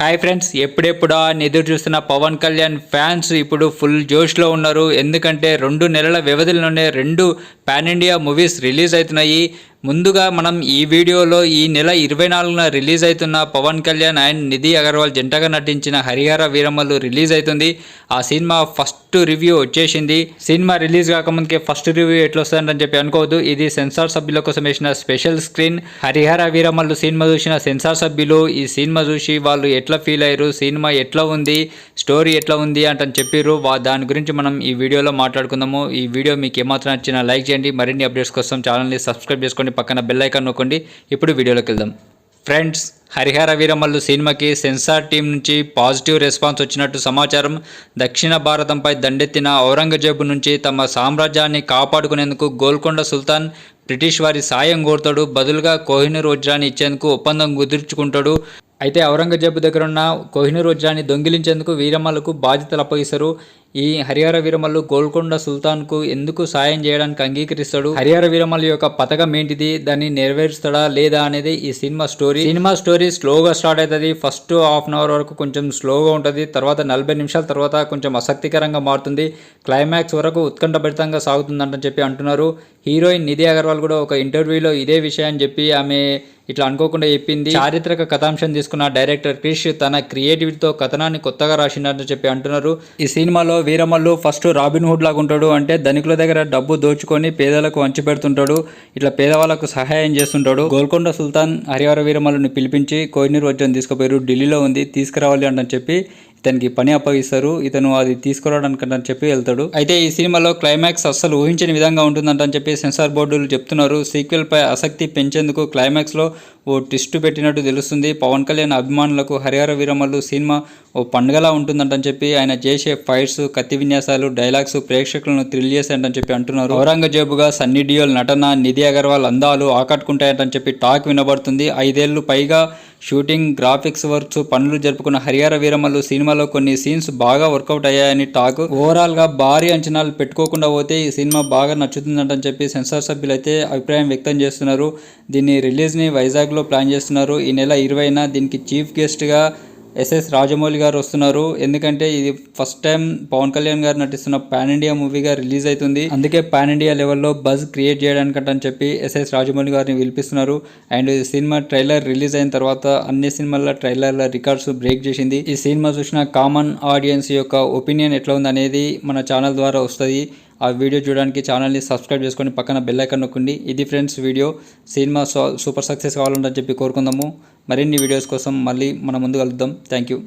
Hi friends ఎప్పుడెప్పుడా అని ఎదురు చూస్తున్న పవన్ కళ్యాణ్ ఫ్యాన్స్ ఇప్పుడు ఫుల్ జోష్లో ఉన్నారు. ఎందుకంటే రెండు నెలల వ్యవధిలోనే రెండు పాన్ ఇండియా మూవీస్ రిలీజ్ అవుతున్నాయి. ముందుగా మనం ఈ వీడియోలో ఈ నెల ఇరవై నాలుగున రిలీజ్ అవుతున్న పవన్ కళ్యాణ్ అండ్ నిధి అగర్వాల్ జంటగా నటించిన హరిహర వీరమ్మలు రిలీజ్ అవుతుంది. ఆ సినిమా ఫస్ట్ రివ్యూ వచ్చేసింది. సినిమా రిలీజ్ కాకముందుకే ఫస్ట్ రివ్యూ ఎట్లా వస్తుందని చెప్పి అనుకోవద్దు. ఇది సెన్సార్ సభ్యుల కోసం వేసిన స్పెషల్ స్క్రీన్. హరిహర వీరమ్మలు సినిమా చూసిన సెన్సార్ సభ్యులు ఈ సినిమా చూసి వాళ్ళు ఎట్లా ఫీల్ అయ్యారు? సినిమా ఎట్లా ఉంది? స్టోరీ ఎట్లా ఉంది? అంటని చెప్పారు దాని గురించి మనం ఈ వీడియోలో మాట్లాడుకుందాము. ఈ వీడియో మీకు ఏమాత్రం నచ్చినా లైక్ చేయండి. మరిన్ని అప్డేట్స్ కోసం ఛానల్ని సబ్స్క్రైబ్ చేసుకోండి. పక్కన బెల్ ఐకాన్ నొక్కండి. ఇప్పుడు వీడియోలోకి వెళ్దాం. ఫ్రెండ్స్ హరిహర వీరమల్లు సినిమాకి సెన్సార్ టీం నుంచి పాజిటివ్ రెస్పాన్స్ వచ్చినట్టు సమాచారం. దక్షిణ భారతంపై దండెత్తిన ఔరంగజేబు నుంచి తమ సామ్రాజ్యాన్ని కాపాడుకునేందుకు గోల్కొండ సుల్తాన్ బ్రిటిష్ వారి సాయం కోరుతాడు. బదులుగా కోహినూర్ వజ్రాన్ని ఇచ్చేందుకు ఒప్పందం కుదుర్చుకుంటాడు. అయితే ఔరంగజేబు దగ్గర ఉన్న కోహినూర్ వజ్రాన్ని దొంగిలించేందుకు వీరమ్మలకు బాధ్యతలు అప్పగిస్తారు. ఈ హరిహర వీరమల్లు గోల్కొండ సుల్తాన్కు ఎందుకు సాయం చేయడానికి అంగీకరిస్తాడు? హరిహర వీరమల్లు యొక్క పథకం ఏంటిది? దాన్ని నెరవేరుస్తాడా లేదా అనేది ఈ సినిమా స్టోరీ. సినిమా స్టోరీ స్లోగా స్టార్ట్ అవుతుంది. ఫస్ట్ హాఫ్ అన్ అవర్ వరకు కొంచెం స్లోగా ఉంటుంది. తర్వాత నలభై నిమిషాల తర్వాత కొంచెం ఆసక్తికరంగా మారుతుంది. క్లైమాక్స్ వరకు ఉత్కంఠభరితంగా సాగుతుందంటని చెప్పి అంటున్నారు. హీరోయిన్ నిధి అగర్వాల్ కూడా ఒక ఇంటర్వ్యూలో ఇదే విషయాన్ని చెప్పి ఆమె ఇట్లా అనుకోకుండా చెప్పింది. చారిత్రక కథాంశం తీసుకున్న డైరెక్టర్ క్రిష్ తన క్రియేటివిటీతో కథనాన్ని కొత్తగా రాసిందని చెప్పి అంటున్నారు. ఈ సినిమాలో వీరమల్లు ఫస్ట్ రాబిన్ హుడ్ లాగా ఉంటాడు. అంటే ధనికుల దగ్గర డబ్బు దోచుకొని పేదలకు వంచి పెడుతుంటాడు. ఇట్లా పేదవాళ్ళకు సహాయం చేస్తుంటాడు. గోల్కొండ సుల్తాన్ హరిహర వీరమల్లుని పిలిపించి కోహినూర్ వజ్రం తీసుకుపోయారు ఢిల్లీలో ఉంది. తీసుకురావాలి అని చెప్పి ఇతనికి పని అప్పగిస్తారు ఇతను అది తీసుకురావడానికి అని చెప్పి వెళ్తాడు. అయితే ఈ సినిమాలో క్లైమాక్స్ అస్సలు ఊహించని విధంగా ఉంటుందంటని చెప్పి సెన్సార్ బోర్డులు చెప్తున్నారు. సీక్వెల్ పై ఆసక్తి పెంచేందుకు క్లైమాక్స్లో ఓ ట్విస్ట్ పెట్టినట్టు తెలుస్తుంది. పవన్ కళ్యాణ్ అభిమానులకు హరిహర వీరమల్లు సినిమా ఓ పండుగలా ఉంటుందంటని చెప్పి ఆయన చేసే ఫైట్స్ కత్తి విన్యాసాలు డైలాగ్స్ ప్రేక్షకులను థ్రిల్ చేశాయంటని చెప్పి అంటున్నారు. ఔరంగజేబుగా సన్నీ డియోల్ నటన నిధి అగర్వాల్ అందాలు ఆకట్టుకుంటాయంటని చెప్పి టాక్ వినబడుతుంది. ఐదేళ్ళు పైగా షూటింగ్ గ్రాఫిక్స్ వర్క్స్ పనులు జరుపుకున్న హరిహర వీరమల్లు సినిమాలో కొన్ని సీన్స్ బాగా వర్కౌట్ అయ్యాయని టాక్. ఓవరాల్గా భారీ అంచనాలు పెట్టుకోకుండా పోతే ఈ సినిమా బాగా నచ్చుతుందంటని చెప్పి సెన్సార్ సభ్యులు అయితే అభిప్రాయం వ్యక్తం చేస్తున్నారు. దీన్ని రిలీజ్ని వైజాగ్లో ప్లాన్ చేస్తున్నారు. ఈ నెల ఇరవైన దీనికి చీఫ్ గెస్ట్గా ఎస్ఎస్ రాజమౌళి గారు వస్తున్నారు. ఎందుకంటే ఇది ఫస్ట్ టైం పవన్ కళ్యాణ్ గారు నటిస్తున్న పాన్ ఇండియా మూవీగా రిలీజ్ అవుతుంది. అందుకే పాన్ ఇండియా లెవెల్లో బజ్ క్రియేట్ చేయడానికంట అని చెప్పి ఎస్ఎస్ రాజమౌళి గారిని పిలిపిస్తున్నారు. అండ్ ఈ సినిమా ట్రైలర్ రిలీజ్ అయిన తర్వాత అన్ని సినిమాల ట్రైలర్ల రికార్డ్స్ బ్రేక్ చేసింది. ఈ సినిమా చూసిన కామన్ ఆడియన్స్ యొక్క ఒపీనియన్ ఎట్లా ఉంది అనేది మన ఛానల్ ద్వారా వస్తుంది. ఆ వీడియో చూడడానికి ఛానల్ని సబ్స్క్రైబ్ చేసుకొని పక్కన బెల్ ఐకాన్ నొక్కండి. ఇది friends video cinema super success కావాలని చెప్పి కోరుకుందాము. మరిన్ని వీడియోస్ కోసం మళ్ళీ మన ముందు కలుద్దాం. Thank you